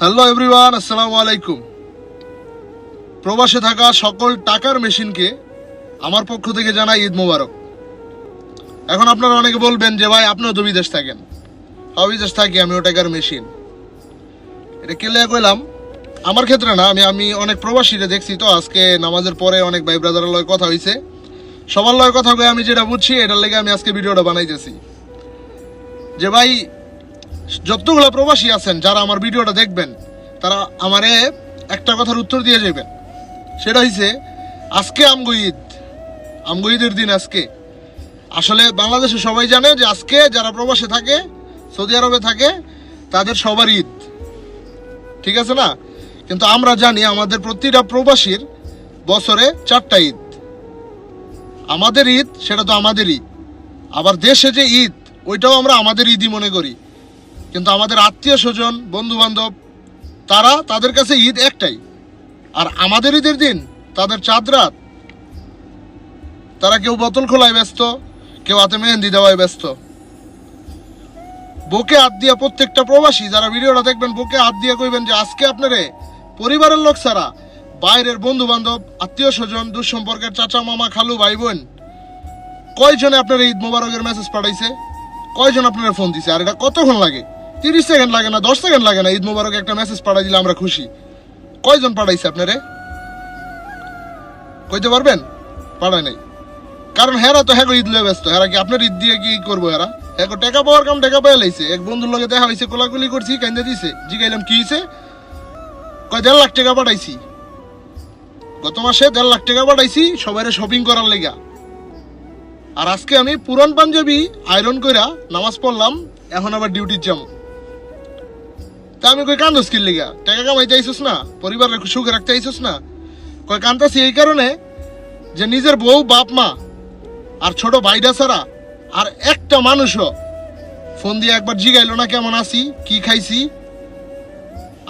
Hello everyone আসসালামু আলাইকুম প্রবাসে থাকা সকল টাকার মেশিনকে আমার পক্ষ থেকে জানাই ঈদ মোবারক। এখন আপনারা অনেকে বলবেন যে, ভাই, আপনিও তো বিদেশ থাকেন। হ্যাঁ বিদেশ থাকি আমি টাকার মেশিন। এটা কেলে কইলাম। আমার ক্ষেত্রে না, আমি আমি অনেক প্রবাসীরা দেখছি তো, আজকে নামাজের পরে অনেক ভাই ব্রাদারের লয় কথা হয়েছে সবার লয় কথা কয়ে আমি যেটা বুঝছি, এটার লেগে আমি আজকে ভিডিওটা বানাইতেছি। যে, ভাই যতগুলো প্রবাসী আছেন, যারা আমার ভিডিওটা দেখবেন, তারা আমারে একটা কথার উত্তর দিয়ে যাবেন সেটা হইছে, আজকে আমগো ঈদ। আমগো ঈদের দিন আজকে। আসলে বাংলাদেশে সবাই জানে যে আজকে যারা প্রবাসে থাকে, সৌদি আরবে থাকে, তাদের সবার ঈদ। ঠিক আছে না? কিন্তু আমরা জানি আমাদের প্রতিটা প্রবাসীর বছরে চারটা ঈদ। আমাদের ঈদ, সেটা তো আমাদেরই। আবার দেশে যে ঈদ, ওইটাও আমরা আমাদের ঈদই মনে করি। কিন্তু আমাদের আত্মীয় স্বজন বন্ধু বান্ধব তারা তাদের কাছে ঈদ একটাই। আর আমাদের ঈদের দিন, তাদের চাঁদ রাত, তারা কেউ বোতল খোলায় ব্যস্ত, কেউ হাতে মেহেন্দি দেওয়ায় ব্যস্ত। বুকে হাত দিয়া প্রত্যেকটা প্রবাসী, যারা ভিডিওটা দেখবেন, বুকে হাত দিয়ে কইবেন যে আজকে আপনারে পরিবারের লোক ছাড়া বাইরের বন্ধু বান্ধব আত্মীয় স্বজন, দুঃসম্পর্কের চাচা, মামা, খালু ভাই বোন কয়জনে আপনার ঈদ মোবারকের মেসেজ পাঠাইছে? কয়জন আপনার ফোন দিছে? আর এটা কতক্ষণ লাগে? তিরিশ সেকেন্ড লাগে না, দশ সেকেন্ড লাগে না। ঈদ মোবারক একটা মেসেজ পাঠাই দিলে আমরা খুশি। কয়জন পাঠাইছে আপনারে? কইতে পারবেন? পাঠায় নাই। কারণ হেরা তো হ্যাঁ ঈদ লয়ে ব্যস্ত। হেরা কি আপনার ঈদ দিয়ে কি করব হেরা? হ্যাঁ টাকা পাওয়ার কাম টাকা পাইয়া লাইছে। এক বন্ধুর লগে দেখা হয়েছে কোলাকুলি করছি, কান্দা দিছে। জিগাইলাম, কি হয়েছে কয়, দেড় লাখ টাকা পাঠাইছি। গত মাসে দেড় লাখ টাকা পাঠাইছি সবাই শপিং করার লেগা। আর আজকে আমি পুরান পাঞ্জাবি আয়রন কইরা নামাজ পড়লাম, এখন আবার ডিউটির যাব। তা আমি কই কান্দস কিল লিগা? টাকা কামাইতে আইসস না? পরিবারের সুখে রাখতে আইসস না? কই কান্দাছি এই কারণে যে নিজের বউ, বাপ, মা আর ছোট ভাইডা ছাড়া আর একটা মানুষও ফোন দিয়ে একবার জিগাইলো না কেমন আছি, কি খাইছি?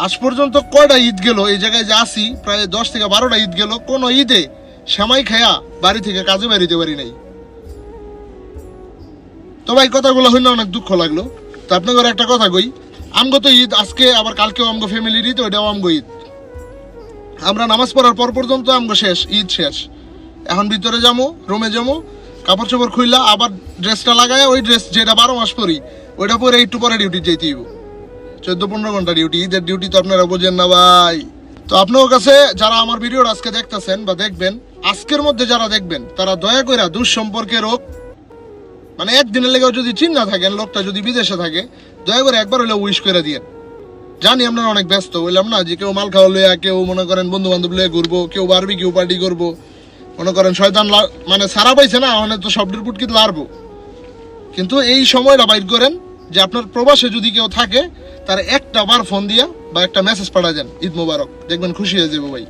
আজ পর্যন্ত কয়টা ঈদ গেল? এই জায়গায় যে আসি প্রায় দশ থেকে বারোটা ঈদ গেল। কোন ঈদে সেমাই খায়া বাড়ি থেকে কাজে বাড়িতে পারি নাই। তো ভাই, কথাগুলো হইলে অনেক দুঃখ লাগল। তো আপনাদের একটা কথা কই আমগো তো ঈদ, আজকে আবার কালকেও আমগো ফ্যামিলির ঈদ, ওইটাও আমগো ঈদ। আমরা নামাজ পড়ার পর পর্যন্ত আমগো শেষ, ঈদ শেষ। এখন ভিতরে যাব রুমে যাব কাপড় চোপড় খুললা আবার ড্রেসটা লাগায় ওই ড্রেস যেটা বারো মাস পরি, ওইটা পরে একটু পরে ডিউটি যেতে হইব। চোদ্দ পনেরো ঘণ্টা ডিউটি ঈদের ডিউটি তো আপনারা বোঝেন না ভাই। তো আপনার কাছে যারা আমার ভিডিওটা আজকে দেখতেছেন বা দেখবেন, আজকের মধ্যে যারা দেখবেন, তারা দয়া করে দুঃসম্পর্কের হোক মানে একদিনের লেগেও যদি চিন্তা থাকেন, লোকটা যদি বিদেশে থাকে, দয়া করে একবার হলে উইশ করে দিয়েন। জানি আপনারা অনেক ব্যস্ত, বললাম না যে কেউ মাল খাওয়া লইয়া, কেউ মনে করেন বন্ধু বান্ধব লইয়া ঘুরবো, কেউ বারবি কেউ পার্টি করব, মনে করেন শয়তান মানে সারা পাইছে না মানে তো সবটির পুটকিত লারবো কিন্তু এই সময়টা বাইর করেন যে আপনার প্রবাসে যদি কেউ থাকে, তার একটা বার ফোন দিয়া বা একটা মেসেজ পাঠা যান ঈদ মোবারক। দেখবেন খুশি হয়ে যাব ভাই।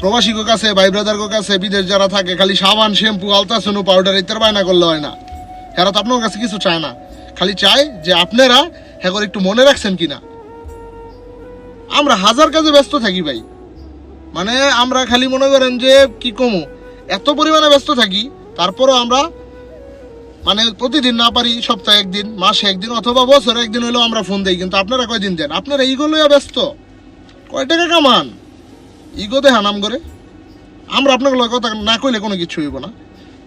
প্রবাসী কো কাছে ভাই ব্রাদার কো কাছে, বিদেশ যারা থাকে, খালি সাবান, শ্যাম্পু আলতাসনু পাউডার ইত্যার বায়না করলে হয় না। এরা তো আপনার কাছে কিছু চায় না। খালি চায় যে আপনারা হ্যাঁ একটু মনে রাখছেন কিনা। আমরা হাজার কাজে ব্যস্ত থাকি ভাই। মানে আমরা খালি মনে করেন যে কি কমু, এত পরিমাণে ব্যস্ত থাকি, তারপরও আমরা মানে প্রতিদিন না পারি, সপ্তাহে একদিন, মাসে একদিন, অথবা বছরে একদিন হলেও আমরা ফোন দিই, কিন্তু আপনারা কয়দিন দেন? আপনারা ইগো লইয়া ব্যস্ত। কয় টাকা কামান? ইগো দেখান আম করে আমরা আপনার কথা না কইলে কোনো কিছু হইব না।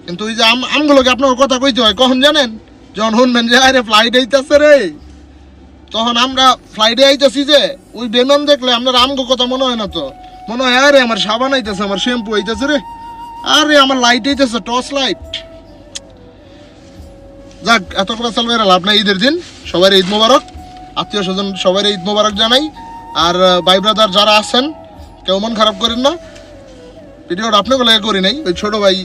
কিন্তু ওই যে আম আমগুলোকে আপনার কথা কইতে হয়, কখন জানেন? যখন শুনবেন যে, আরে ফ্লাইট আইতাছে রে। তখন আমরা ফ্লাইটে আইতেছি যে, ওই বেমান দেখলে আপনার আমগো কথা মনে হয় না তো? মনে হয়, আরে আমার সাবান আইতাছে, আমার শ্যাম্পু আইতাছে রে। আরে আমার লাইট আইতাছে টর্চ লাইট যাক, এত কথা চালবে লাভ নাই ঈদের দিন। সবার ঈদ মোবারক। আত্মীয় স্বজন সবাই ঈদ মোবারক জানাই। আর, ভাই ব্রাদার যারা আছেন কেউ মন খারাপ করেন না। ভিডিওটা আপনি লাগে করি নাই। ওই ছোট ভাই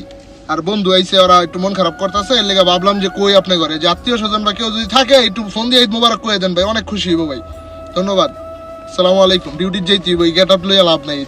আর বন্ধু আইসে ওরা একটু মন খারাপ করতেছে। এর লেগে ভাবলাম যে কই আপনি করে যে আত্মীয় স্বজন বা কেউ যদি থাকে, একটু ফোন দিয়ে ঈদ মোবারক করে দেন ভাই, অনেক খুশি হইব ভাই। ধন্যবাদ। সালামু আলাইকুম। ডিউটির যেতে ভাই গেট আপ লইয়া লাভ নাই।